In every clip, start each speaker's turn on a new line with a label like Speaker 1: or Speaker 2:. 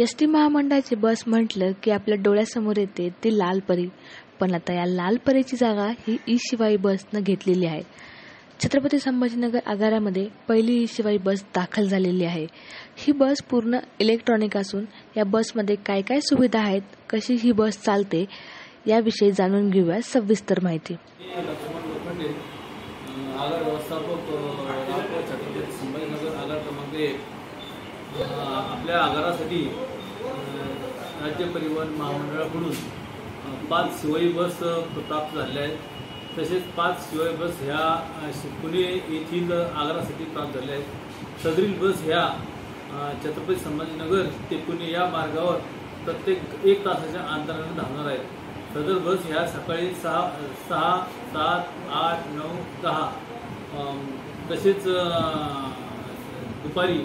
Speaker 1: S T महामंडळाची बस म्हटलं की आपल्या डोळ्यासमोर येते ती लाल परी. पण आता या लाल परीची जागा ही ई शिवाई बसनं घेतलेली आहे. छत्रपती संभाजीनगर आगारामध्ये पहिली ई शिवाई बस दाखल झालेली आहे. ही बस पूर्ण इलेक्ट्रॉनिक असून या बसमध्ये काय काय सुविधा आहेत कशी ही बस चालते याविषयी जाणून घेऊया सविस्तर माहिती.
Speaker 2: आगार व्यवस्थापक छत्रपती संभाजीनगर आगार क्रमांक एक. आपल्या आगारासाठी राज्य परिवहन महामंडळाकडून पाच शिवाई बस प्राप्त झालेल्या आहेत. तसेच पाच शिवाई बस ह्या शि- पुणे येथील आगारासाठी प्राप्त झाल्या आहेत. सदरील बस ह्या छत्रपती संभाजीनगर ते पुणे या मार्गावर प्रत्येक एक तासाच्या अंतराने धावणार आहेत. सदर बस ह्या सकाळी सहा सहा सात आठ नऊ दहा तसेच दुपारी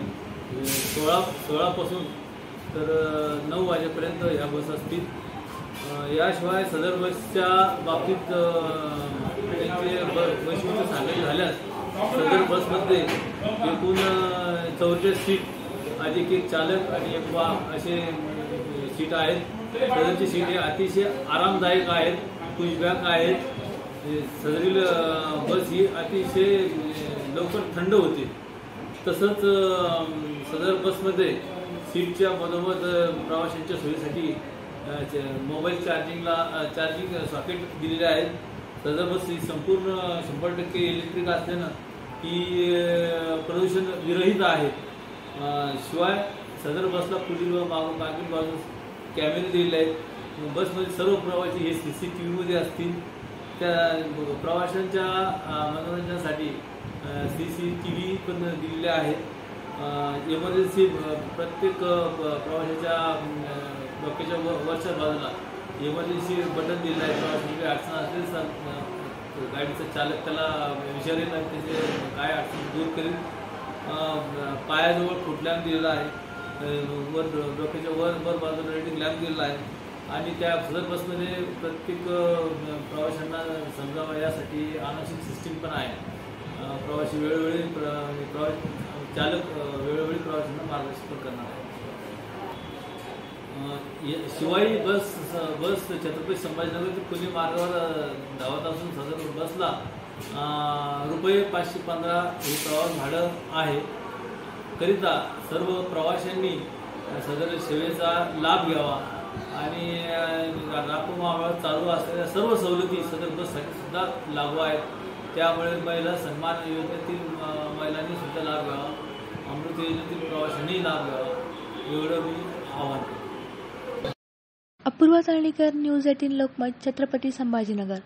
Speaker 2: सोळा सोळापासून तर नऊ वाजेपर्यंत ह्या बस असतील. याशिवाय सदर बसच्या बाबतीत त्यांचे ब- वैशिष्ट्य सांगायचे झाल्यास सदर बसमध्ये एकूण चौतीस सीट अधिक एक चालक आणि एक वा असे सीट आहेत. सदरची सीट हे अतिशय आरामदायक आहेत पुशबॅक आहेत. सदरील बस ही अतिशय लवकर थंड होते. तसंच सदर बसमध्ये सीटच्या मधोमध प्रवाशांच्या सोयीसाठी मोबाईल चार्जिंगला चार्जिंग सॉकेट दिलेले आहेत. सदर बस ही संपूर्ण शंभर टक्के इलेक्ट्रिक असल्यानं ही प्रदूषण विरहित आहे. शिवाय सदर बसला पुढील व मागून मागील बाजूस कॅमेरे दिलेले आहेत. बसमध्ये सर्व प्रवासी हे सी सी टी व्हीमध्ये असतील. त्या प्रवाशांच्या मनोरंजनासाठी सी सी टी व्ही पण दिलेले आहेत. इमर्जन्सी प्रत्येक प्रवाशाच्या अं, डोक्याच्या वरच्या बाजूला इमर्जन्सी बटन दिलेलं आहे. प्रवाशांची अडचण असेल गाडीचा चालक त्याला विचारेल आणि त्याचे काय अडचण दूर करेल. पायाजवळ फुट लॅम्प दिलेला आहे. वर डोक्याच्या वर वर बाजूला रेटिंग लॅम्प दिलेला आहे. आणि त्या सदर बसमध्ये प्रत्येक प्रवाशांना समजावं यासाठी अनावश्यक सिस्टीम पण आहे. प्रवासी वेळोवेळी प्र प्रवास चालक वेळोवेळी प्रवाशांना मार्गदर्शन पण करणार आहे ये- शिवाई बस बस छत्रपती संभाजीनगर ते पुणे मार्गावर धावत असून सदर बसला. रुपये पाचशे पंधरा हे प्रवास भाडं आहे. करिता सर्व प्रवाशांनी सदर सेवेचा लाभ घ्यावा. आणि अं, राखू महामंडळात चालू असलेल्या सर्व सवलती सदर सुद्धा लागू आहेत. त्यामुळे महिला सन्मान योजनेतील महिलांनी सुद्धा लाभ घ्यावा. अमृत योजनेतील प्रवाशांनी लाभ घ्यावा. एवढं मी आव्हान करतो.
Speaker 1: Apurva Chalnikar news eighteen Lokmat Chhatrapati Sambhajinagar.